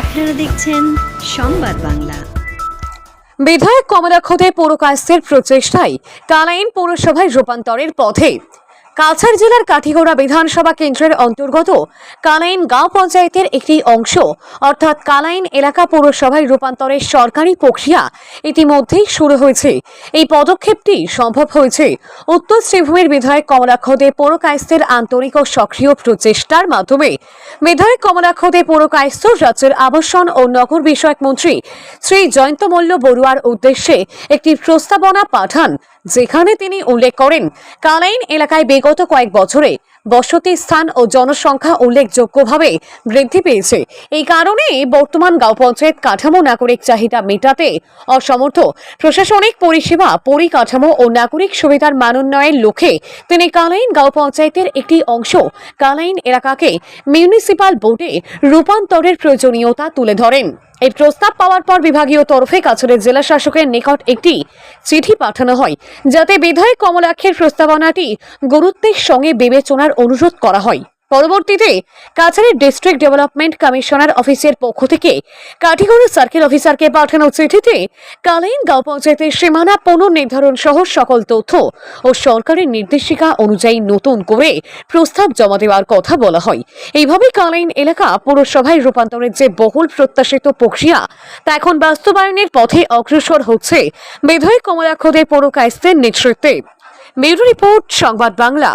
আপনারা দেখছেন সংবাদ বাংলা। বিধায়ক কমলাক্ষতে পৌর কাস্তের প্রচেষ্টায় কালাইন পৌরসভায় রূপান্তরের পথে কাছাড় জেলার কাঠিগোড়া বিধানসভা কেন্দ্রের অন্তর্গত কালাইন গাঁও পঞ্চায়েতের একটি অংশ, অর্থাৎ কালাইন এলাকা পৌরসভায় রূপান্তরের সরকারি প্রক্রিয়া ইতিমধ্যেই শুরু হয়েছে। এই পদক্ষেপটি সম্ভব হয়েছে। উত্তর শ্রীভূমির বিধায়ক কমলাক্ষ দে আন্তরিক ও সক্রিয় প্রচেষ্টার মাধ্যমে বিধায়ক কমলাক্ষ দে পৌরকায়স্থ, রাজ্যের আবাসন ও নগর বিষয়ক মন্ত্রী শ্রী জয়ন্ত মল্ল বড়ুয়ার উদ্দেশ্যে একটি প্রস্তাবনা পাঠান, যেখানে তিনি উল্লেখ করেন, কালাইন এলাকায় বিগত কয়েক বছরে বসতি স্থান ও জনসংখ্যা উল্লেখযোগ্যভাবে বৃদ্ধি পেয়েছে। এই কারণে বর্তমান গাঁও পঞ্চায়েত কাঠামো নাগরিক চাহিদা মেটাতে অসমর্থ। প্রশাসনিক পরিষেবা, পরিকাঠামো ও নাগরিক সুবিধার মানোন্নয়ের লক্ষ্যে তিনি কালাইন গাঁও পঞ্চায়েতের একটি অংশ, কালাইন এলাকাকে মিউনিসিপাল বোর্ডে রূপান্তরের প্রয়োজনীয়তা তুলে ধরেন। এই প্রস্তাব পাওয়ার পর বিভাগীয় তরফে কাছাড়ের জেলা শাসকের নিকট একটি চিঠি পাঠানো হয়, যাতে বিধায়ক কমলাক্ষের প্রস্তাবনাটি গুরুত্বের সঙ্গে বিবেচনার অনুরোধ করা হয়। পরবর্তীতে কাছাড়ের ডিস্ট্রিক্ট ডেভেলপমেন্ট কমিশনার অফিসের পক্ষ থেকে কাঠিগড়া সার্কেল অফিসারকে পাঠানো চিঠিতে কালাইন গাঁও পঞ্চায়েতের সীমানা পুনর্নির্ধারণ সহ সকল তথ্য ও সরকারের নির্দেশিকা অনুযায়ী নতুন করে প্রস্তাব জমা দেওয়ার কথা বলা হয়। এইভাবে কালাইন এলাকা পৌরসভায় রূপান্তরের যে বহুল প্রত্যাশিত প্রক্রিয়া, তা এখন বাস্তবায়নের পথে অগ্রসর হচ্ছে। বিধায়ক কমলাক্ষদের পৌর কায়স্তের নেতৃত্বে। ব্যুরো রিপোর্ট, সংবাদ বাংলা।